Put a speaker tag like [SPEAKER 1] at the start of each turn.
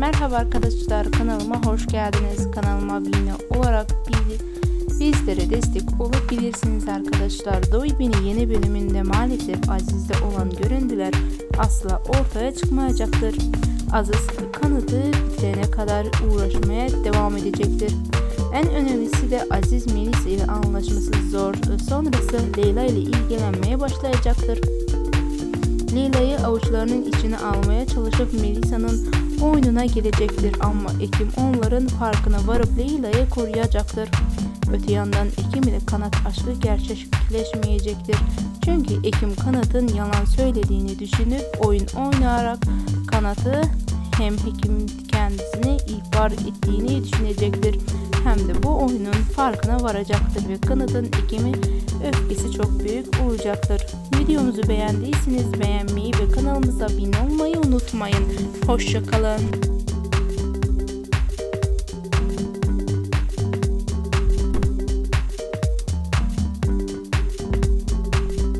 [SPEAKER 1] Merhaba arkadaşlar kanalıma hoş geldiniz. Kanalıma abone olarak bizlere destek olabilirsiniz arkadaşlar. Doy yeni bölümünde maalesef Aziz'de olan görüntüler asla ortaya çıkmayacaktır. Aziz kanıtı bitene kadar uğraşmaya devam edecektir. En önemlisi de Aziz Melisa ile anlaşması zor. Sonrası Leyla ile ilgilenmeye başlayacaktır. Leyla'yı avuçlarının içine almaya çalışıp Melisa'nın oyununa gelecektir ama Ekim onların farkına varıp Leyla'yı koruyacaktır. Öte yandan Ekim ile Kanat aşkı gerçekleşmeyecektir. Çünkü Ekim Kanat'ın yalan söylediğini düşünüp oyun oynayarak Kanat'ı hem Hekim kendisini ihbar ettiğini düşünecektir hem de bu oyunun farkına varacaktır ve Kanat'ın Ekim'i öfkesi çok büyük olacaktır. Videomuzu beğendiyseniz beğenmeyi ve kanalımıza abone olmayı unutmayın. Hoşçakalın.